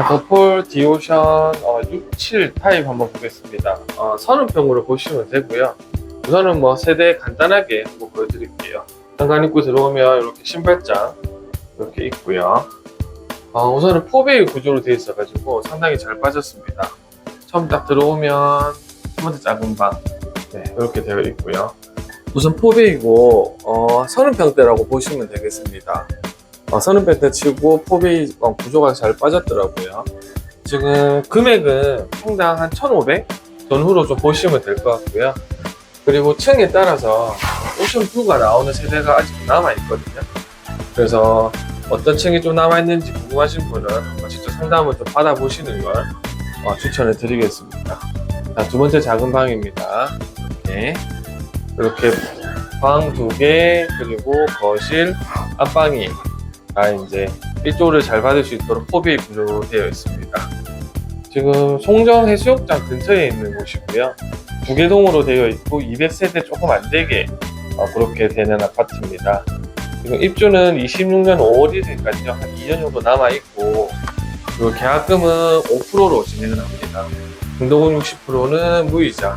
자, 더폴 디오션 어, 67 타입 한번 보겠습니다. 어, 선은평으로 보시면 되고요. 우선은 뭐 세대 간단하게 한번 보여드릴게요. 현관 입구 들어오면 이렇게 신발장 이렇게 있고요. 어, 우선은 포베이 구조로 되어 있어가지고 상당히 잘 빠졌습니다. 처음 딱 들어오면 첫 번째 작은 방 네, 이렇게 되어 있고요. 우선 포베이고 어, 선은평대라고 보시면 되겠습니다. 어, 선은평대 치고 포베이 어, 구조가 잘 빠졌더라고요. 지금 금액은 평당 한 1,500 전후로 좀 보시면 될 것 같고요. 그리고 층에 따라서 오션 뷰가 나오는 세대가 아직 남아 있거든요. 그래서 어떤 층이 좀 남아 있는지 궁금하신 분은 직접 상담을 좀 받아보시는 걸 어, 추천을 드리겠습니다. 자, 두 번째 작은 방입니다. 이렇게 이렇게 방 두 개 그리고 거실 안방이 다 이제 일조를 잘 받을 수 있도록 포비 구조로 되어 있습니다. 지금 송정 해수욕장 근처에 있는 곳이고요. 두 개 동으로 되어 있고 200세대 조금 안 되게 어, 그렇게 되는 아파트입니다. 지금 입주는 26년 5월 1일까지요. 한 2년 정도 남아 있고 그리고 계약금은 5%로 진행을 합니다. 중도금 60%는 무이자,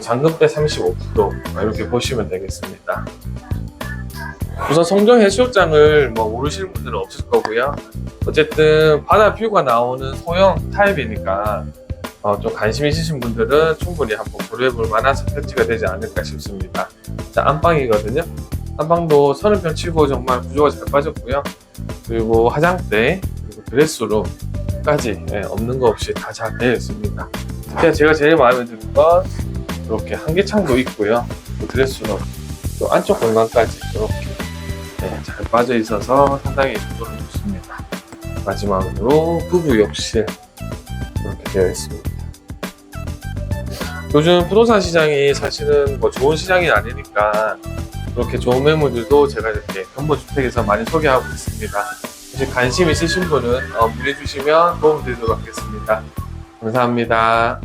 잔금대 35% 이렇게 보시면 되겠습니다. 우선 성정 해수욕장을 뭐 모르시는 분들은 없을 거고요. 어쨌든 바다 뷰가 나오는 소형 타입이니까 어, 좀 관심 있으신 분들은 충분히 한번 고려해볼 만한 선택지가 되지 않을까 싶습니다. 자, 안방이거든요. 안방도 서른 평 치고 정말 구조가 잘 빠졌고요. 그리고 화장대, 그리고 드레스룸까지 예, 없는 거 없이 다 잘 되어 있습니다. 특히 제가 제일 마음에 드는 건 이렇게 한계창도 있고요. 또 드레스룸, 또 안쪽 공간까지 이렇게 네, 잘 빠져 있어서 상당히 구조는 좋습니다. 마지막으로 부부 욕실 이렇게 되어 있습니다. 요즘 부동산 시장이 사실은 뭐 좋은 시장이 아니니까 그렇게 좋은 매물들도 제가 이렇게 건보주택에서 많이 소개하고 있습니다. 혹시 관심 있으신 분은 어, 문의 주시면 도움 드리도록 하겠습니다. 감사합니다.